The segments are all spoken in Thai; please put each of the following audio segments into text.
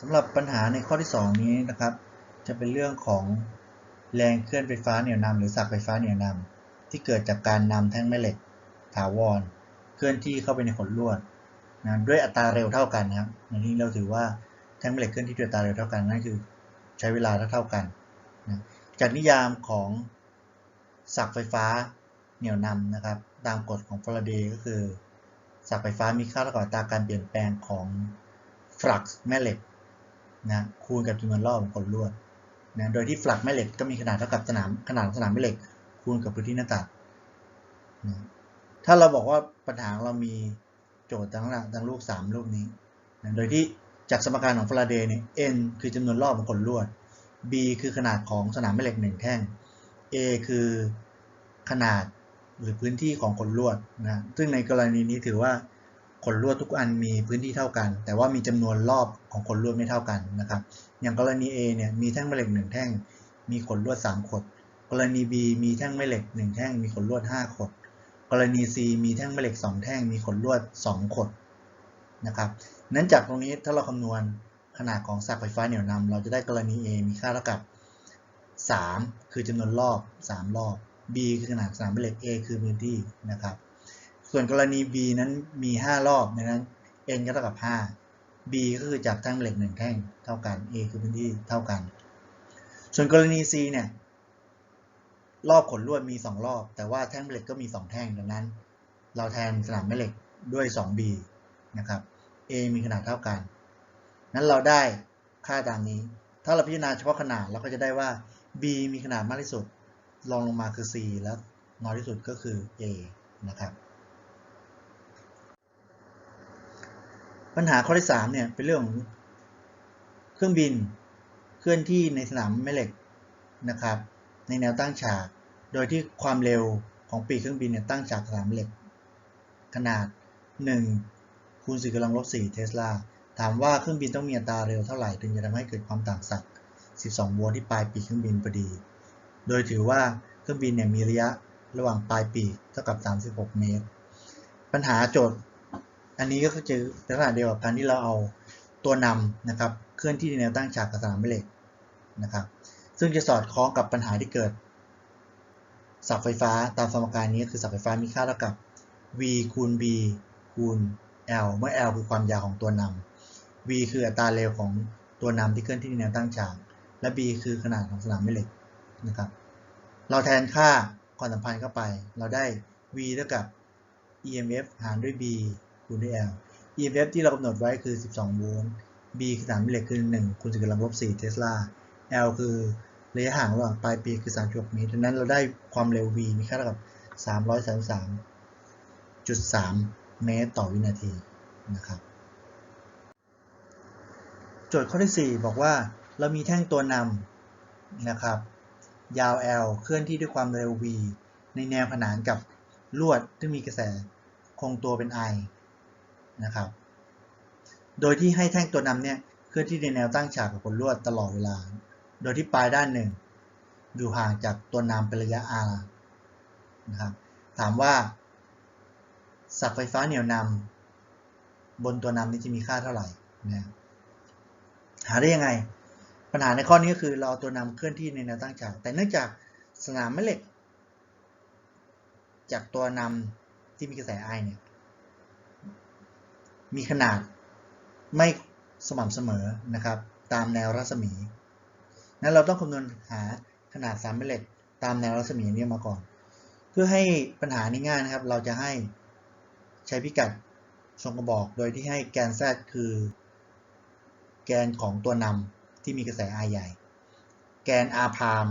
สำหรับปัญหาในข้อที่ 2 นี้นะครับ จะเป็นเรื่องของแรงเคลื่อนไฟฟ้าเหนี่ยวนำหรือสักไฟฟ้าเหนี่ยวนำที่เกิดจากการนำแท่งแม่เหล็กถาวร เคลื่อนที่เข้าไปในขนลวดนะด้วยอัตราเร็วเท่ากันนะครับในที่เราถือว่าแท่งแม่เหล็กเคลื่อนที่ด้วยอัตราเร็วเท่ากันนั่นคือใช้เวลาเท่ากันนะจากนิยามของสักไฟฟ้าเหนี่ยวนำนะครับ ตามกฎของฟาราเดย์ก็คือสักไฟฟ้ามีค่าเท่ากับอัตราการเปลี่ยนแปลงของฟลักซ์แม่เหล็ก นะคูณกับจำนวนรอบของขนลวดนะโดยที่ฟลักแม่เหล็กก็มีขนาดเท่ากับสนามขนาดของสนามแม่เหล็ก คูณกับพื้นที่หน้าตัดนะถ้าเราบอกว่าปัญหาเรามีโจทย์ทั้งหน้าทั้งลูก 3 ลูกนี้นะโดยที่จากสมการของฟาราเดย์เนี่ย n คือจำนวนรอบของขนลวด b คือขนาดของสนามแม่เหล็กหนึ่งแท่ง a คือขนาดหรือพื้นที่ของขนลวดนะซึ่งในกรณีนี้ถือว่า ขนลวดทุกอันมีพื้นที่เท่ากัน แต่ว่ามีจำนวนรอบของขนลวดไม่เท่ากันนะครับ อย่างกรณี A เนี่ยมีแท่งแม่เหล็กหนึ่งแท่ง มีขนลวด 3 ขด กรณี B มีแท่งแม่เหล็ก 1 แท่ง มีขนลวด 5 ขด กรณี C มีแท่งแม่เหล็ก 2 แท่ง มีขนลวด 2 ขดนะครับนั้นจากตรงนี้ถ้าเราคำนวณขนาดของสักไฟฟ้าเหนี่ยวนำเราจะได้กรณี A มีค่าเท่ากับ 3 คือจำนวนรอบ 3 รอบ B คือขนาดสนามแม่เหล็ก A คือพื้นที่นะครับ ส่วนกรณี B นั้นมี 5 รอบดังนั้น n ก็เท่ากับ 5 B ก็คือจากแท่งเหล็ก 1 แท่งเท่ากัน A คือพื้นที่เท่ากัน ส่วนกรณี C เนี่ย รอบขนลวดมี 2 รอบ แต่ว่าแท่งเหล็กก็มี 2 แท่งดังนั้น เราแทนสนามแม่เหล็กด้วย 2B นะครับ A มีขนาดเท่ากัน นั้นเราได้ค่าตามนี้ ถ้าเราพิจารณาเฉพาะขนาดเราก็จะได้ว่า B มีขนาดมากที่สุดรองลงมาคือ C แล้วน้อยที่สุดก็คือ A นะครับ ปัญหาข้อที่3เนี่ยเป็นเรื่องของเครื่องบินเคลื่อนที่ในสนามแม่เหล็กนะครับ ในแนวตั้งฉาก โดยที่ความเร็วของปีกเครื่องบินเนี่ยตั้งฉากสนามเหล็ก ขนาด1คูณ4กำลังลบ4เทสลาถามว่าเครื่องบินต้องมีอัตราเร็วเท่าไหร่ถึงจะทำให้เกิดความต่างศักย์12โวลต์ที่ปลายปีกเครื่องบินพอดี โดยถือว่าเครื่องบินเนี่ยมีระยะระหว่างปลายปีกเท่ากับ 36 เมตร ปัญหาโจทย์ อันนี้ก็คือลักษณะเดียวกับการที่เราเอาตัวนำนะครับเคลื่อนที่ในแนวตั้งฉากกับสนามแม่เหล็กนะครับ ซึ่งจะสอดคล้องกับปัญหาที่เกิดสับไฟฟ้าตามสมการนี้คือสับไฟฟ้ามีค่าเท่ากับ v คูณ b คูณ l เมื่อ l คือความยาวของตัวนำ v คืออัตราเร็วของตัวนำที่เคลื่อนที่ในแนวตั้งฉาก และ b คือขนาดของสนามแม่เหล็กนะครับ เราแทนค่าความสัมพันธ์เข้าไป เราได้ v เท่ากับ emf หารด้วย b คูณด้วย L EMF ที่เรากำหนดไว้คือ 12 โวลต์ B คือสนามแม่เหล็กคือ 1คูณ10กำลังลบ4เทสลา L คือระยะห่างระหว่างปลายปีกคือ 36 เมตร ดังนั้นเราได้ความเร็ว V มีค่าเท่ากับ 333.3 เมตรต่อวินาทีนะครับโจทย์ข้อที่ 4 บอกว่าเรามีแท่งตัวนำนะครับ ยาว L เคลื่อนที่ด้วยความเร็ว V ในแนวขนานกับลวดที่มีกระแสคงตัวเป็น I นะครับ โดยที่ให้แท่งตัวนำเนี่ยเคลื่อนที่ในแนวตั้งฉากกับขนลวดตลอดเวลา โดยที่ปลายด้านหนึ่ง อยู่ห่างจากตัวนำเป็นระยะ r นะครับ ถามว่าสักไฟฟ้าเหนี่ยวนำบนตัวนำนี้จะมีค่าเท่าไหร่นะหาได้ยังไง ปัญหาในข้อนี้ก็คือเราเอาตัวนำเคลื่อนที่ในแนวตั้งฉาก แต่เนื่องจากสนามแม่เหล็ก จากตัวนำที่มีกระแสไอเนี่ย มีขนาดไม่สม่ำเสมอนะครับ ตามแนวรัศมี นั้นเราต้องคำนวณหาขนาดสามแม่เหล็กตามแนวรัศมีนี้มาก่อน เพื่อให้ปัญหานี้ง่ายนะครับ เราจะให้ใช้พิกัดทรงกระบอก โดยที่ให้แกน z คือ แกนของตัวนำที่มีกระแส I ใหญ่ แกน r พาม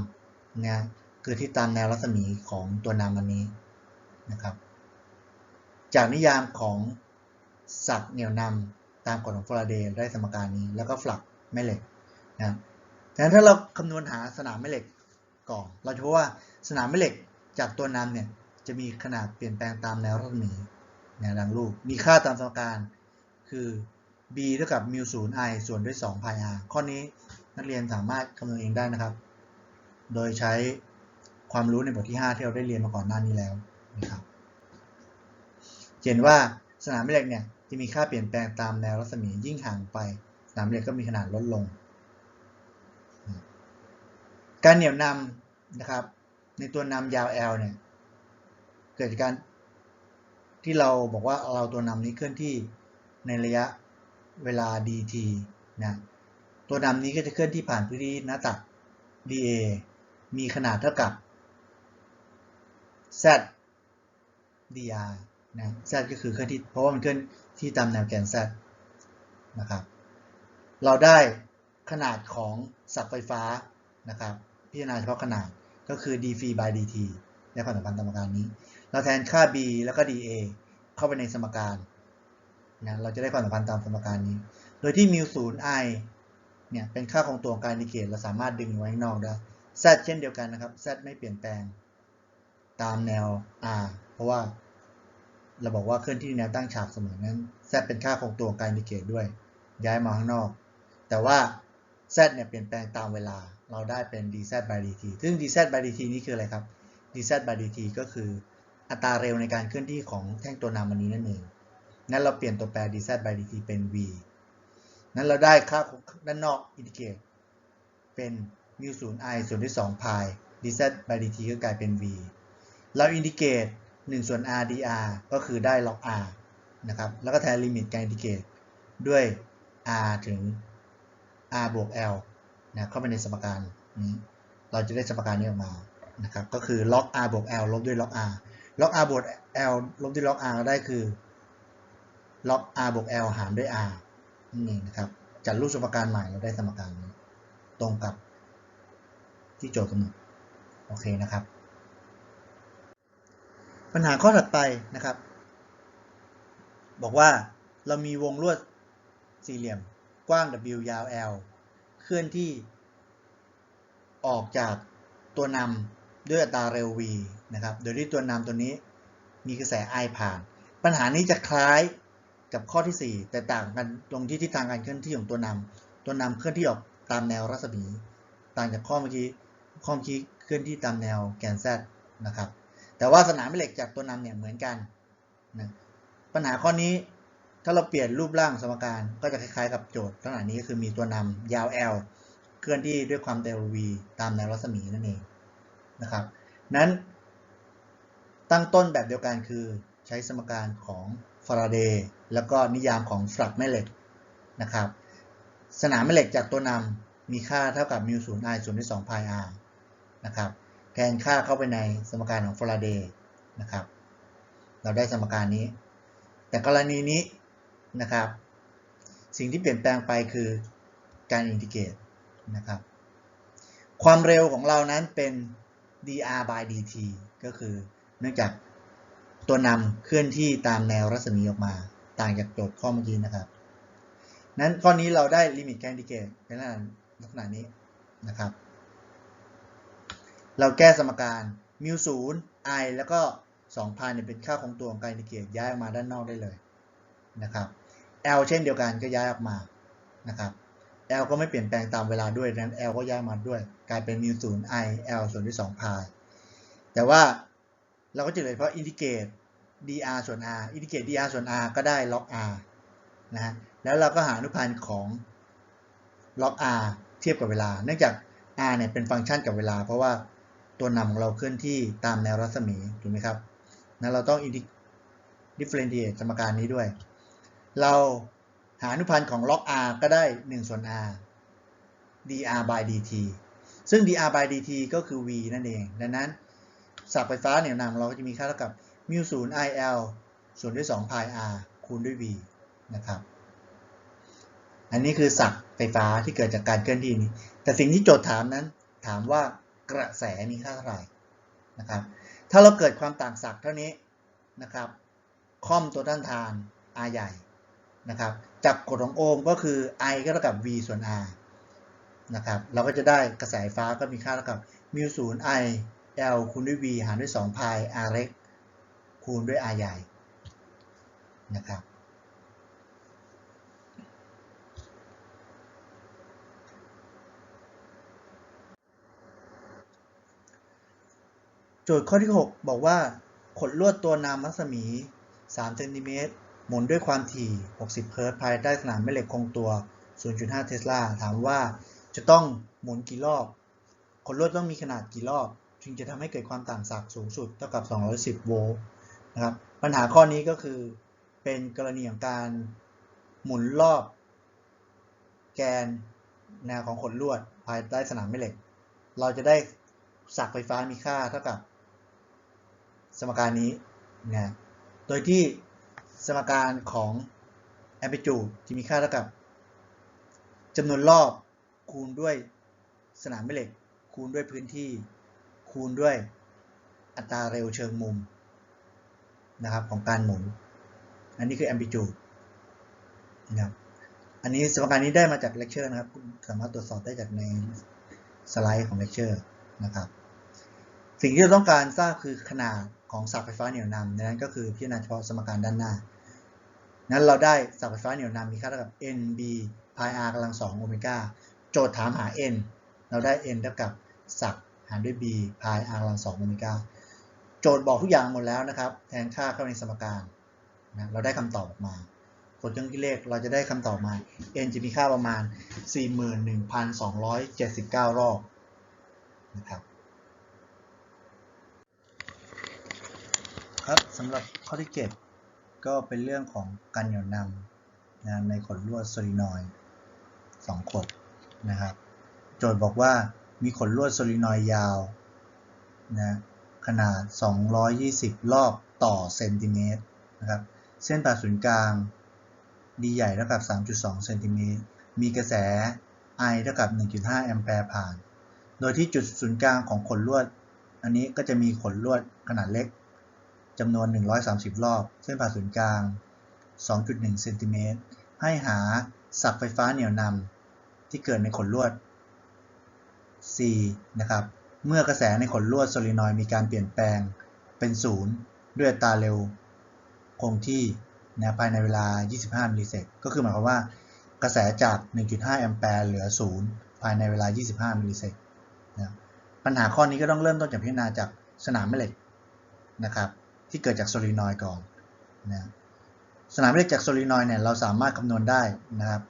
นะคือที่ตามแนวรัศมีของตัวนำอันนี้นะครับ จากนิยามของ สักเหนี่ยวนำตามกฎของฟาราเดย์ได้สมการนี้ แล้วก็ฟลักแม่เหล็กนะดังนั้นถ้าเราคำนวณหาสนามแม่เหล็กก่อน เราจะพบว่าสนามแม่เหล็กจากตัวนำเนี่ยจะมีขนาดเปลี่ยนแปลงตามแนวรัศมีแนวดังรูป มีค่าตามสมการคือ b เท่ากับมิวศูนย์ i ส่วนด้วย2 pi r ข้อนี้นักเรียนสามารถคำนวณเองได้นะครับ โดยใช้ความรู้ในบทที่ 5 ที่เราได้เรียนมาก่อนหน้านี้แล้วนะครับเห็นว่าสนามแม่เหล็กเนี่ย จะมีค่าเปลี่ยนแปลงตามแนวรัศมียิ่งห่างไปนามเหล็กก็มีขนาดลดลง การเหนี่ยวนำนะครับ ในตัวนำยาว L เนี่ยเกิดจากการที่เราบอกว่าเราตัวนำนี้เคลื่อนที่ในระยะเวลา dt นะตัวนำนี้ก็จะเคลื่อนที่ผ่านพื้นที่หน้าตัด dA มีขนาดเท่ากับ z dr นะ z ก็คือเคลื่อนที่เพราะว่ามันเคลื่อน ที่ตามแนวแกน z นะครับ เราได้ขนาดของศักย์ไฟฟ้านะครับ พิจารณาเฉพาะขนาดก็คือ d phi by dt ในความสัมพันธ์สมการนี้ เราแทนค่า b แล้วก็ dA เข้าไปในสมการนะเราจะได้ความสัมพันธ์ตามสมการนี้ โดยที่ mu 0 i เนี่ยเป็นค่าของตัวของการอินดิเกตเราสามารถดึงไว้ข้างนอกได้ z เช่นเดียวกันนะครับ z ไม่เปลี่ยนแปลงตามแนว r เพราะว่า เราบอกว่าเคลื่อนที่แนวตั้งฉากเสมอนั้น z เป็นค่าของตัวของการอินดิเกตด้วย ย้ายมาข้างนอก แต่ว่า z เนี่ยเปลี่ยนแปลงตามเวลา เราได้เป็น dz by dt ซึ่ง dz by dt นี่คืออะไรครับ dz by dt ก็คืออัตราเร็วในการเคลื่อนที่ของแท่งตัวนามันนี้นั่นเอง นั้นเราเปลี่ยนตัวแปร dz by dt เป็น v นั้นเราได้ค่าด้านนอกอินดิเกตเป็น mu 0 i ส่วนที่2 pi dz by dt ก็กลายเป็น v เราอินดิเกต 1 ส่วน r dr ก็คือได้ log r นะครับ แล้วก็แทนลิมิตการอินดิเกรตด้วย r ถึง r บวก l นะเข้าไปในสมการนี้ เราจะได้สมการนี้ออกมา นะครับ ก็คือ log r บวก l ลบด้วย log r log r บวก l ลบด้วย log r ได้คือ log r บวก l หารด้วย r นั่นเองนะครับ จัดรูปสมการใหม่เราได้สมการนี้ ตรงกับที่โจทย์กำหนด โอเคนะครับ ปัญหาข้อถัดไปนะครับ บอกว่าเรามีวงลวดสี่เหลี่ยมกว้าง W ยาว L เคลื่อนที่ออกจากตัวนำด้วยอัตราเร็ว v นะครับ โดยที่ตัวนำตัวนี้มีกระแส I ผ่าน ปัญหานี้จะคล้ายกับข้อที่ 4 แต่ต่างกันตรงที่ทิศทางการเคลื่อนที่ของตัวนำตัวนำเคลื่อนที่ออกตามแนวรัศมี ต่างจากข้อเมื่อกี้ข้อเมื่อกี้เคลื่อนที่ตามแนวแกน z นะครับ แต่ว่าสนามแม่เหล็กจากตัวนำเนี่ยเหมือนกันนะปัญหาข้อนี้ถ้าเราเปลี่ยนรูปร่างสมการก็จะคล้ายๆกับโจทย์ลักษณะนี้ก็คือมีตัวนำยาว L เคลื่อนที่ด้วยความเร็ว v ตามแนวรัศมีนั่นเองนะครับ นั้นตั้งต้นแบบเดียวกันคือใช้สมการของฟาราเดย์แล้วก็นิยามของฟลักแม่เหล็กนะครับ สนามแม่เหล็กจากตัวนำมีค่าเท่ากับ mu 0 i ส่วนที่2 pi r นะครับ แทนค่าเข้าไปในสมการของฟาราเดย์นะครับ เราได้สมการนี้ แต่กรณีนี้นะครับ สิ่งที่เปลี่ยนแปลงไปคือการอินทิเกรตนะครับ ความเร็วของเรานั้นเป็น dr by dt ก็คือเนื่องจากตัวนำเคลื่อนที่ตามแนวรัศมีออกมา ต่างจากโจทย์ข้อเมื่อกี้นะครับ นั้นข้อนี้เราได้ลิมิตการอินทิเกรตเป็นลักษณะนี้นะครับ เราแก้สมการ mu 0 i แล้วก็2 pi เนี่ยเป็นค่าของตัวของการอินทิเกรตย้ายออกมาด้านนอกได้เลยนะครับ l เช่นเดียวกันก็ย้ายออกมานะครับ l ก็ไม่เปลี่ยนแปลงตามเวลาด้วยนั้น l ก็ย้ายมาด้วย กลายเป็น mu 0 i l ส่วนที่2 pi แต่ว่าเราก็จะเลยเพราะอินทิเกรต dr ส่วน r อินทิเกรต dr ส่วน r ก็ได้ log r นะฮะแล้วเราก็หาอนุพันธ์ของ log r เทียบกับเวลา เนื่องจาก r เนี่ยเป็นฟังก์ชันกับเวลา เพราะว่า ตัวนำของเราเคลื่อนที่ตามแนวรัศมีถูกไหมครับนั้นเราต้อง differentiate สมการนี้ด้วย เราหาอนุพันธ์ของ log r ก็ได้ 1 ส่วน r dr by dt ซึ่ง dr by dt ก็คือ v นั่นเอง ดังนั้นศักย์ไฟฟ้าเหนี่ยวนำเราก็จะมีค่าเท่ากับ mu 0 i l ส่วนด้วย2 pi r คูณด้วย v นะครับ อันนี้คือศักย์ไฟฟ้าที่เกิดจากการเคลื่อนที่นี้ แต่สิ่งที่โจทย์ถามนั้นถามว่า กระแสมีค่าเท่าไหร่นะครับ ถ้าเราเกิดความต่างศักย์เท่านี้นะครับคอมตัวต้านทาน R ใหญ่นะครับ จากกฎของโอห์มก็คือ I ก็เท่ากับ V ส่วน R นะครับ เราก็จะได้กระแสไฟฟ้าก็มีค่าเท่ากับ mu 0 I L คูณด้วย V หารด้วย2 pi R เล็กคูณด้วย R ใหญ่นะครับ โจทย์ข้อที่ 6 บอกว่าขดลวดตัวนามรัศมี 3 เซนติเมตร หมุนด้วยความถี่ 60 เฮิรตซ์ภายใต้สนามแม่เหล็กคงตัว 0.5 เทสลา ถามว่าจะต้องหมุนกี่รอบขนลวดต้องมีขนาดกี่รอบ จึงจะทำให้เกิดความต่างศักย์สูงสุดเท่ากับ 210 โวลต์นะครับ ปัญหาข้อนี้ก็คือเป็นกรณีของการหมุนรอบ แกนแนวของขนลวดภายใต้สนามแม่เหล็ก เราจะได้ศักย์ไฟฟ้ามีค่าเท่ากับ สมการนี้นะโดยที่สมการของ amplitude จะมีค่าเท่ากับจำนวนรอบคูณด้วยสนามแม่เหล็ก คูณด้วยพื้นที่ คูณด้วยอัตราเร็วเชิงมุมนะครับของการหมุน อันนี้คือ amplitude นะครับอันนี้สมการนี้ได้มาจากเลคเชอร์นะครับคุณสามารถตรวจสอบได้จากในสไลด์ของเลคเชอร์นะครับ สิ่งที่เราต้องการทราบคือขนาด ของศักย์ไฟฟ้าเหนี่ยวนำนั้นก็คือพิจารณาเฉพาะสมการด้านหน้า นั้นเราได้ศักย์ไฟฟ้าเหนี่ยวนำมีค่าเท่ากับ NB pi r กำลังสองโอเมก้าโจทย์ถามหา N เราได้ N เท่ากับศักหารด้วย B pi r กำลังสองโอเมก้าโจทย์บอกทุกอย่างหมดแล้วนะครับ แทนค่าเข้าในสมการนะเราได้คำตอบออกมากดเครื่องคิดเลขเราจะได้คำตอบมา n จะมีค่าประมาณ 41,279 รอบนะครับ ครับสำหรับข้อที่ 7 ก็เป็นเรื่องของการเหนี่ยวนำนะในขนลวดโซลินอยด์2ขดนะครับ โจทย์บอกว่ามีขนลวดโซลินอยด์ยาวนะขนาด 220 รอบต่อเซนติเมตรนะครับ เส้นผ่าศูนย์กลาง d ใหญ่เท่ากับ 3.2 เซนติเมตร มีกระแส I เท่ากับ 1.5 แอมแปร์ผ่าน โดยที่จุดศูนย์กลางของขนลวด อันนี้ก็จะมีขนลวดขนาดเล็ก จำนวน 130 รอบ เส้นผ่าศูนย์กลาง 2.1 เซนติเมตร ให้หาศักย์ไฟฟ้าเหนี่ยวนำที่เกิดในขนลวด C นะครับ เมื่อกระแสในขนลวดโซลินอยมีการเปลี่ยนแปลงเป็นศูนย์ด้วยตาเร็ว คงที่นะภายในเวลา 25 มิลลิเซกก็คือหมายความว่ากระแสจาก 1.5 แอมแปร์เหลือ 0 ภายในเวลา 25 มิลลิเซกนะปัญหาข้อนี้ก็ต้องเริ่มต้นจากพิจารณาจากสนามแม่เหล็กนะครับ ที่เกิดจากโซลินอยด์ก่อนนะสนามแม่เหล็กจากโซลินอยด์เนี่ยเราสามารถคำนวณได้นะครับ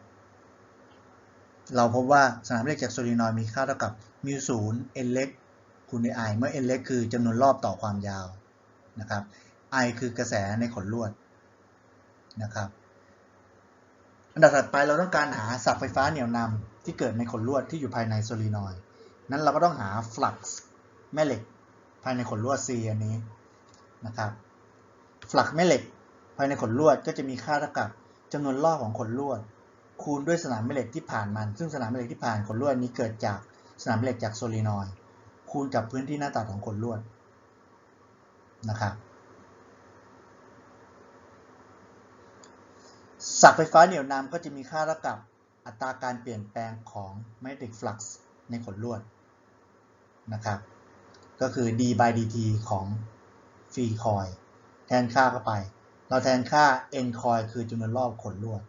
เราพบว่าสนามแม่เหล็กจากโซลินอยด์มีค่าเท่ากับมิวศูนย์ n เล็กคูณด้วย i เมื่อ n เล็กคือจำนวนรอบต่อความยาวนะครับ i คือกระแสในขนลวดนะครับอันดับถัดไปเราต้องการหาศักย์ไฟฟ้าเหนี่ยวนำที่เกิดในขนลวดที่อยู่ภายในโซลีนอยด์นั้นเราก็ต้องหาฟลักซ์แม่เหล็กภายในขนลวด C อันนี้ นะครับฟลักแม่เหล็กภายในขนลวดก็จะมีค่าเท่ากับจำนวนรอบของขนลวด คูณด้วยสนามแม่เหล็กที่ผ่านมัน ซึ่งสนามแม่เหล็กที่ผ่านขนลวดนี้เกิดจากสนามแม่เหล็กจากโซลีนอยคูณกับพื้นที่หน้าตัดของขนลวดนะครับศักย์ไฟฟ้าเหนี่ยวนำก็จะมีค่าเท่ากับอัตราการเปลี่ยนแปลงของ magnetic flux ในขนลวดนะครับ ก็คือ d by dt ของ free coil แทนค่าเข้าไป เราแทนค่า n coil คือจำนวนรอบขนลวด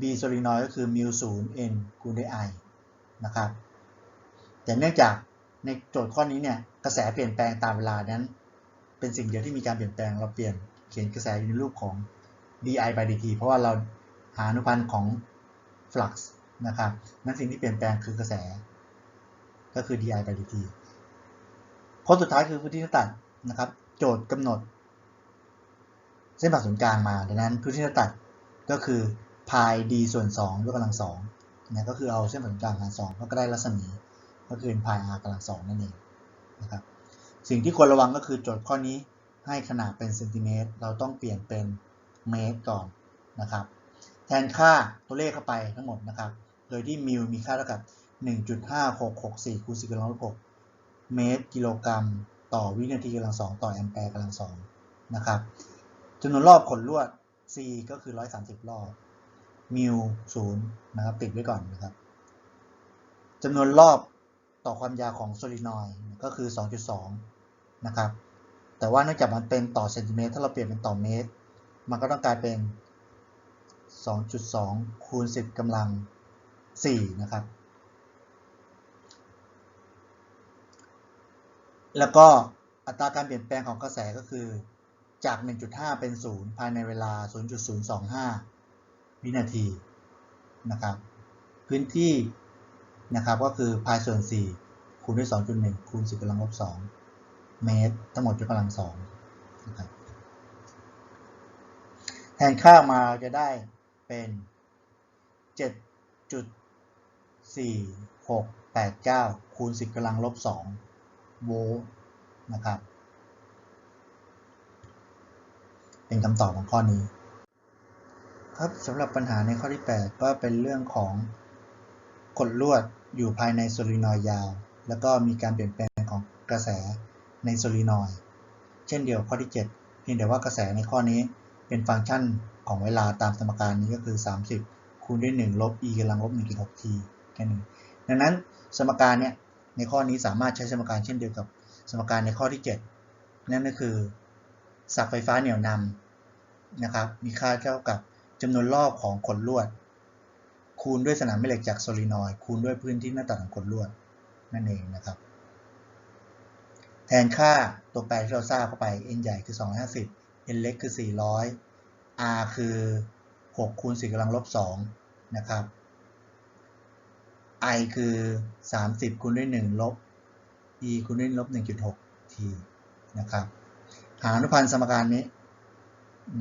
b solenoid ก็คือ mu 0 n คูณด้วย i นะครับ แต่เนื่องจากในโจทย์ข้อนี้เนี่ยกระแสเปลี่ยนแปลงตามเวลานั้น เป็นสิ่งเดียวที่มีการเปลี่ยนแปลงเราเปลี่ยนเขียนกระแสอยู่ในรูปของ di by dt เพราะว่าเราหาอนุพันธ์ของ flux นะครับนั่นสิ่งที่เปลี่ยนแปลงคือกระแส ก็คือ di by dt ข้อสุดท้ายคือพื้นที่หน้าตัดนะครับ โจทย์กำหนด เส้นผ่าศูนย์กลางมา ดังนั้นพื้นที่หน้าตัดก็คือ pi d ส่วน2ยกกำลัง2นะก็คือเอาเส้นผ่าศูนย์กลางหาร2ก็ได้รัศมีก็คือ pi r กำลัง2นั่นเองนะครับสิ่งที่ควรระวังก็คือโจทย์ข้อนี้ให้ขนาดเป็นเซนติเมตรเราต้องเปลี่ยนเป็นเมตรก่อนนะครับ แทนค่าตัวเลขเข้าไปทั้งหมดนะครับ โดยที่มิลมีค่าเท่ากับ 1.5664คูณ10กำลังลบ6เมตรกิโลกรัม ต่อวินาทีกำลัง2ต่อแอมแปร์กำลัง2นะครับจำนวนรอบขนลวด C ก็คือ 130 รอบ มิล0นย์นะครับ ติดไว้ก่อนนะครับจำนวนรอบต่อความยาวของโซลินอยด์ก็คือ 2.2 นะครับ แต่ว่าเนื่องจากมันเป็นต่อเซนติเมตร ถ้าเราเปลี่ยนเป็นต่อเมตร มันก็ต้องกลายเป็น 2.2 คูณ 10กำลัง4นะครับ แล้วก็อัตราการเปลี่ยนแปลงของกระแสก็คือ จาก 1.5 เป็น 0 ภายในเวลา 0.025 วินาทีนะครับ พื้นที่นะครับก็คือพายส่วน 4 คูณด้วย 2.1 คูณ 10กำลังลบ 2 เมตร ทั้งหมดยกกำลัง2นะครับแทนค่ามาจะได้เป็น 7.4689 คูณ 10กำลังลบ 2 โวลต์นะครับ เป็นคำตอบของข้อนี้ ครับสำหรับปัญหาในข้อที่ 8 ก็เป็นเรื่องของกดลวดอยู่ภายในโซลีนอยด์ยาว แล้วก็มีการเปลี่ยนแปลงของกระแสในโซลีนอยด์เช่นเดียวข้อที่ 7 เพียงแต่ว่ากระแสในข้อนี้เป็นฟังก์ชันของเวลาตามสมการนี้ก็คือ 30 คูณด้วย 1 ลบ e กำลังลบ1.6 t แค่นี้ดังนั้นสมการเนี่ย ในข้อนี้สามารถใช้สมการเช่นเดียวกับสมการในข้อที่ 7 นั่นก็คือสักไฟฟ้าเหนี่ยวนำนะครับมีค่าเท่ากับจำนวนรอบของขนลวด คูณด้วยสนามแม่เหล็กจากโซลีนอยคูณด้วยพื้นที่หน้าตัดของขนลวดนั่นเองนะครับ แทนค่าตัวแปรที่เราทราบเข้าไป n ใหญ่คือ 250 n เล็กคือ 400 r คือ6คูณ4กำลังลบ2นะครับ i คือ 30คูณด้วย1ลบ e คูณด้วยลบ1.6 t นะครับ หาอนุพันธ์สมการนี้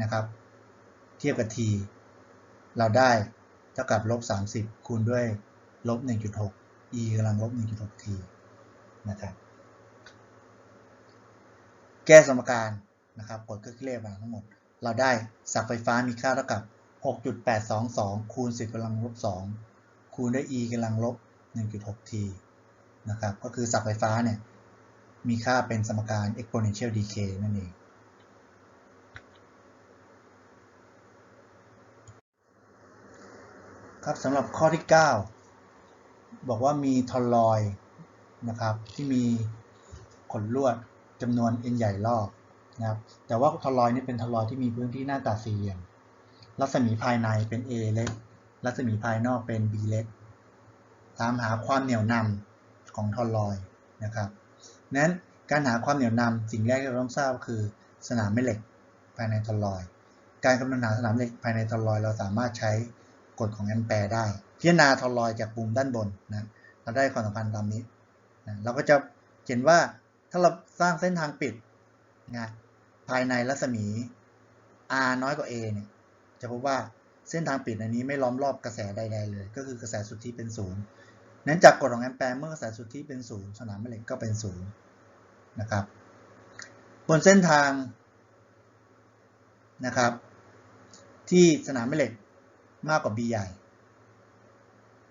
นะครับ เทียบกับ t เราได้เท่ากับลบ 30 คูณด้วยลบ 1.6 e กำลังลบ 1.6 t นะครับ แก้สมการนะครับกดเครื่องคิดเลขมาทั้งหมด เราได้สักไฟฟ้ามีค่าเท่ากับ 6.822 คูณ10กำลังลบ2 คูณด้วย e กำลังลบ 1.6 t นะครับ ก็คือสักไฟฟ้าเนี่ยมีค่าเป็นสมการ exponential decay นั่นเอง ครับสำหรับข้อที่ 9 บอกว่ามีทอลลอยนะครับที่มีขนลวดจำนวน n ใหญ่รอบนะครับแต่ว่าทอลลอยนี่เป็นทอลลอยที่มีพื้นที่หน้าตัดสี่เหลี่ยมรัศมีภายในเป็น a เล็ก รัศมีภายนอกเป็น b เล็ก ตามหาความเหนี่ยวนำของทอลลอยนะครับนั้นการหาความเหนี่ยวนำสิ่งแรกที่เราต้องทราบคือสนามแม่เหล็กภายในทอลลอย การคำนวณหาสนามเหล็กภายในทอลลอย เราสามารถใช้กฎของแอมแปร์ได้ พิจารณาทอลลอยจากมุมด้านบนนะเราได้ความสัมพันธ์ตามนี้นะเราก็จะเห็นว่าถ้าเราสร้างเส้นทางปิดนะภายในรัศมี r น้อยกว่า a เนี่ยจะพบว่า เส้นทางปิดอันนี้ไม่ล้อมรอบกระแสใดๆเลย ก็คือกระแสสุทธิเป็นศูนย์นั้นจากกฎของแอมแปร์เมื่อกระแสสุทธิเป็นศูนย์สนามแม่เหล็กก็เป็นศูนย์นะครับ บนเส้นทางนะครับ ที่สนามแม่เหล็กมากกว่า b ใหญ่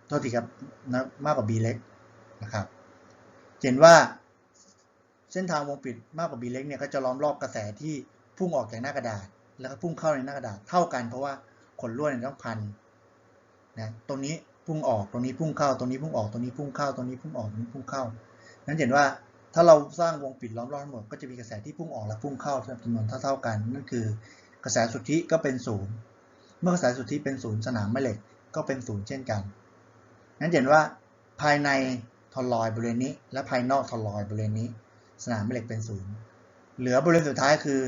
โทษทีครับนะมากกว่า b เล็กนะครับเห็นว่าเส้นทางวงปิดมากกว่า b เล็กเนี่ยก็จะล้อมรอบกระแสที่พุ่งออกจากหน้ากระดาษ แล้วก็พุ่งเข้าในหน้ากระดาษเท่ากันเพราะว่า ขนลวเนี่ยต้องพันนะตรงนี้พุ่งออกตรงนี้พุ่งเข้าตรงนี้พุ่งออกตรงนี้พุ่งเข้าตรงนี้พุ่งออกตรงนี้พุ่งเข้านั้นเห็นว่าถ้าเราสร้างวงปิดล้อมรอบทั้งหมดก็จะมีกระแสที่พุ่งออกและพุ่งเข้าจำนวนเท่าๆกัน นั่นคือกระแสสุทธิก็เป็นศูนย์เมื่อกระแสสุทธิเป็นศูนย์สนามแม่เหล็กก็เป็นศูนย์เช่นกันนั้นเห็นว่าภายในทอลอยบริเวณนี้ และภายนอกทอลอยบริเวณนี้ สนามแม่เหล็กเป็นศูนย์เหลือบริเวณสุดท้ายคือ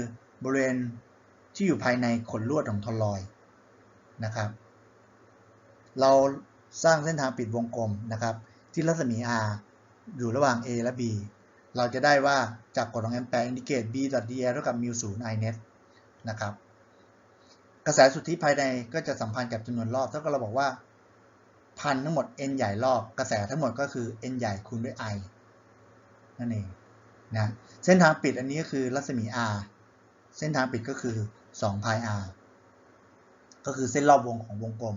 บริเวณที่อยู่ภายในขนลวดของทอลอย นะครับ เราสร้างเส้นทางปิดวงกลมนะครับ ที่รัศมี r อยู่ระหว่าง a และ b เราจะได้ว่าจากกฎของแอมแปร์อินดิเกต b dl เท่ากับ mu 0 i net นะครับ กระแสสุทธิภายในก็จะสัมพันธ์กับจำนวนรอบเท่ากับเราบอกว่าพันทั้งหมด n ใหญ่รอบกระแสทั้งหมดก็คือ n ใหญ่คูณด้วย i นั่นเองนะเส้นทางปิดอันนี้ก็คือรัศมี r เส้นทางปิดก็คือ2 pi r ก็คือเส้นรอบวงของวงกลม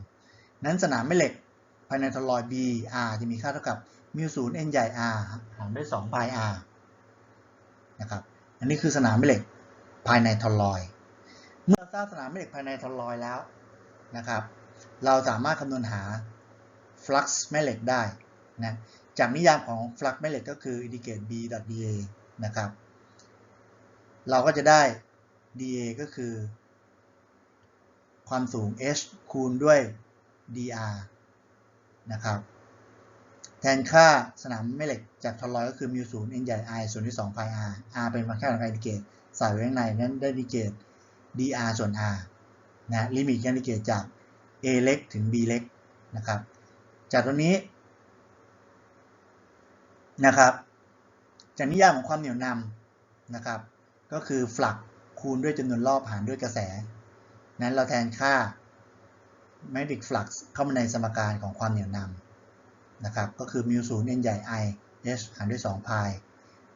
นั้นสนามแม่เหล็กภายในทอลลอย b r จะมีค่าเท่ากับมิวศูนย์ n ใหญ่ r หารด้วย2 pi r นะครับ อันนี้คือสนามแม่เหล็กภายในทอลลอย เมื่อสร้างสนามแม่เหล็กภายในทอลลอยแล้วนะครับ เราสามารถคำนวณหาฟลักซ์แม่เหล็กได้นะ จากนิยามของฟลักซ์แม่เหล็กก็คือ indicate b da นะครับ เราก็จะได้ dA ก็คือ ความสูง h คูณด้วย dr นะครับแทนค่าสนามแม่เหล็กจากทอลลอยก็คือมิวศูนย์ n ใหญ่ i ส่วนที่2 pi r r เป็นค่าของการดิเกตใส่ไว้ข้างในนั้นได้ดิเกต dr ส่วน r นะลิมิตการดิเกตจาก a เล็กถึง b เล็กนะครับจากตรงนี้นะครับจากนิยามของความเหนี่ยวนำนะครับก็คือฟลักคูณด้วยจำนวนรอบหารด้วยกระแส นั้นเราแทนค่า magnetic flux เข้ามาในสมการของความเหนี่ยวนำนะครับ ก็คือ mu 0 n ใหญ่ i h หารด้วย2 pi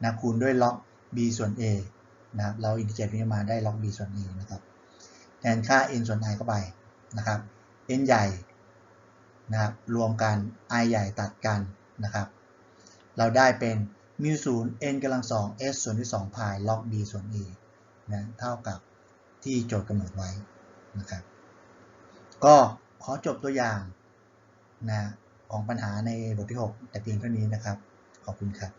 นะคูณด้วย log b ส่วน a นะครับเราอินทิเกรตนี้มาได้ log b ส่วน a นะครับ แทนค่า n ส่วน i เข้าไปนะครับ n ใหญ่นะครับรวมกัน i ใหญ่ตัดกันนะครับ เราได้เป็น mu 0 n กำลัง2 s ส่วนที่2 pi log b ส่วน a นะเท่ากับที่โจทย์กำหนดไว้ นะครับ ก็ขอจบตัวอย่างนะของปัญหาในบทที่ 6 แต่เพียงเท่านี้นะครับ ขอบคุณครับ